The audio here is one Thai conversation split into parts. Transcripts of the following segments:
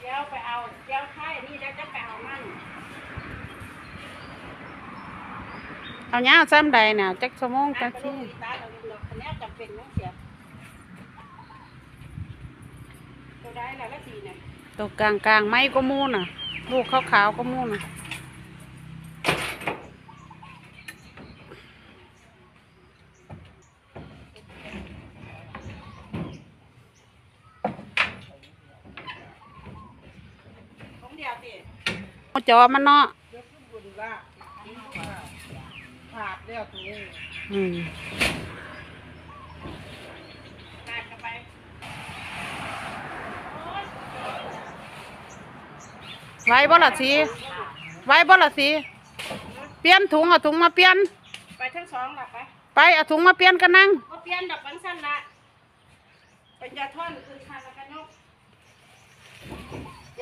เดี๋ยวไปเอาเดี๋ยวไข่นี่เดี๋ยวจะไปเอามันเอาเนี้ยซ้ำใดเนี่ยจักชั่วโมงจักไปที่ลูกตาเราเราคะแนนจำเป็นต้องเสียตัวได้แล้วละสีเนี่ยตัวกลางกลางๆไม้ก็มูน่ะ ลูกขาวขาวๆก็มูน่ะของ เดียวสิเอาจอมันเนาะยกขึ้นบนว่าขาดเดียวตรงนี้อืมขาดกันไปไว้บ่ละสีไว้บ่ละสีเปลี่ยนถุงเอาถุงมาเปลี่ยน ไปทั้งสองหลับไป ไปเอาถุงมาเปลี่ยนกันนั่งก็เปลี่ยนดอกบังสั้นละเป็นยาท่อนคือขาดแล้วกันยกเ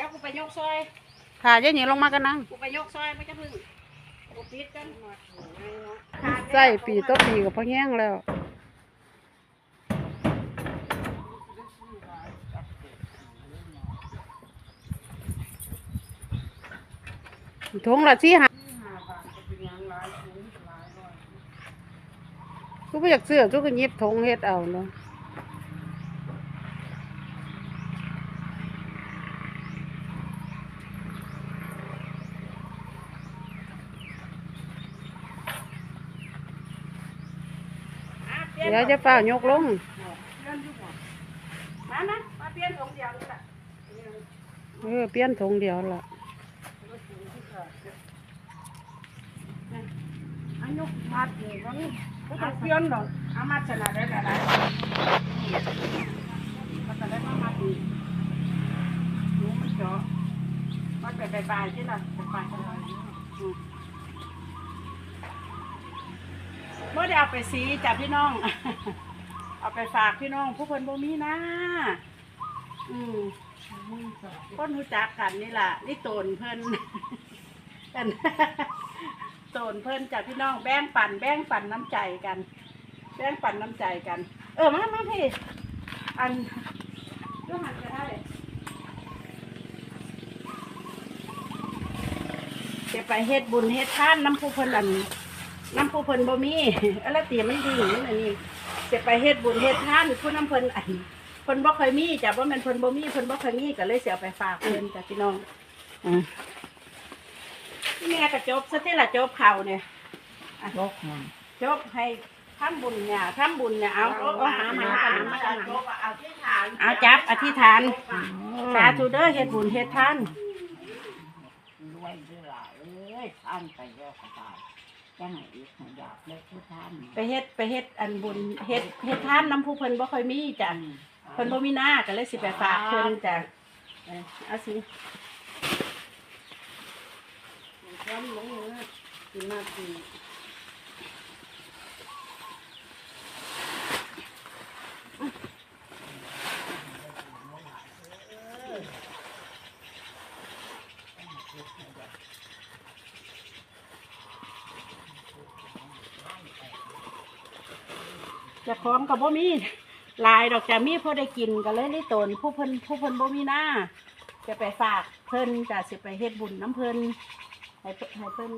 ดี๋ยวกูไปยกซอยถ่ายเยอะหนีลงมากันนั่งกูไปยกซอยไม่จะพึ่งกูปิดกันใส่ปีต่อปีกับพ่อแห้งแล้วถุงละสี่หากูไม่อยากเสื้อกูก็หยิบถุงเฮ็ดเอาเนาะ เดี๋ยวจะเฝ้ายกลงมานะมาเปลี่ยนของเดียวนี่แหละเออเปลี่ยนถุงเดียวละอันยกมัดนี่ก็นี่ก็ต้องเปลี่ยนหรอกเอามัดชนะได้แต่ละมันจะได้มามัดอีกหนูมันเจาะมัดไปปลายๆที่ละปลายๆกันเลยอืม เมื่ได้เอาไปสีจากพี่น้อง เอาไปฝากพี่น้อง ผู้เพิ่นบ่มีนะ อืมคนรู้จักกันนี่ล่ะ นี่โตนเพิ่นกันโตนเพิ่นจากพี่น้องแบ่งปัน แบ่งปันน้ำใจกัน แบ่งปันน้ำใจกัน เออมามาพี่อันก็หันจะได้จะไปเฮ็ดบุญเฮ็ดทานน้ำผู้เพิ่นอัน น้ำผู้เพิ่นบ่มีอะไรตีมันดีนี่นะนี่จะไปเฮ็ดบุญเฮ็ดทานผู้น้ำเพิ่นอันเพิ่นบ่เคยมีจ้ะบ่แม่นเพิ่นบ่มีเพิ่นบ่เคยมีก็เลยสิเอาไปฝากเพิ่นจ้ะพี่น้องอืมแม่ก็จบซะที่ละจบเขาเนี่ยยกมันจบให้ทำบุญเนี่ยทำบุญเนี่ยเอาเอาเอาหามากันหามากันเอาจับอธิษฐานสาธุเด้อเฮ็ดบุญเฮ็ดทานรวยด้วยล่ะเอ้ยท่านไปแล้วก็ตาย จะไหนอีกให้อยากเล็กผู้ท่านไปเฮ็ดไปเฮ็ดอันบุญเฮ็ดเฮ็ดทานน้ำผู้เพิ่นบ่ค่อยมีจ้ะเพิ่นบ่มีหน้าก็เลยสิไปฝากเพิ่นจ้ะเออเอาสิพร้อมลงมือกินมากิน จะพร้อมกับบ่มีลายดอกจะมีพอได้กินก็เลยได้ตนผู้เพิ่นผู้เพิ่นบ่มีหน้าจะไปฝากเพิ่นจะสิไปเฮ็ดบุญน้ำเพิ่นให้เพิ่นให้เพิ่น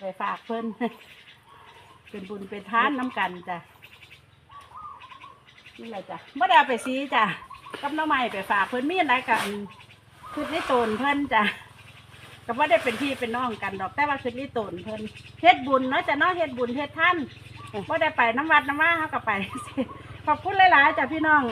ไปฝากเพิ่นเป็นบุญเป็นทานน้ำกันจ้ะนี่แหละจ้ะไม่ได้เอาไปซีจ้ะกับน้องใหม่ไปฝากเพิ่นมีอะไรกันคือได้ตนเพิ่นจ้ะ ก็ว่าได้เป็นพี่เป็นน้องกันดอกแต่ว่าคือมีตนเพิ่นเฮ็ดบุญเนาะจะเนาะเฮ็ดบุญเฮ็ดท่านว่าได้ไปน้ำวัดน้ำว่าเขาก็ไป ขอบคุณหลายๆจ้ะพี่น้อง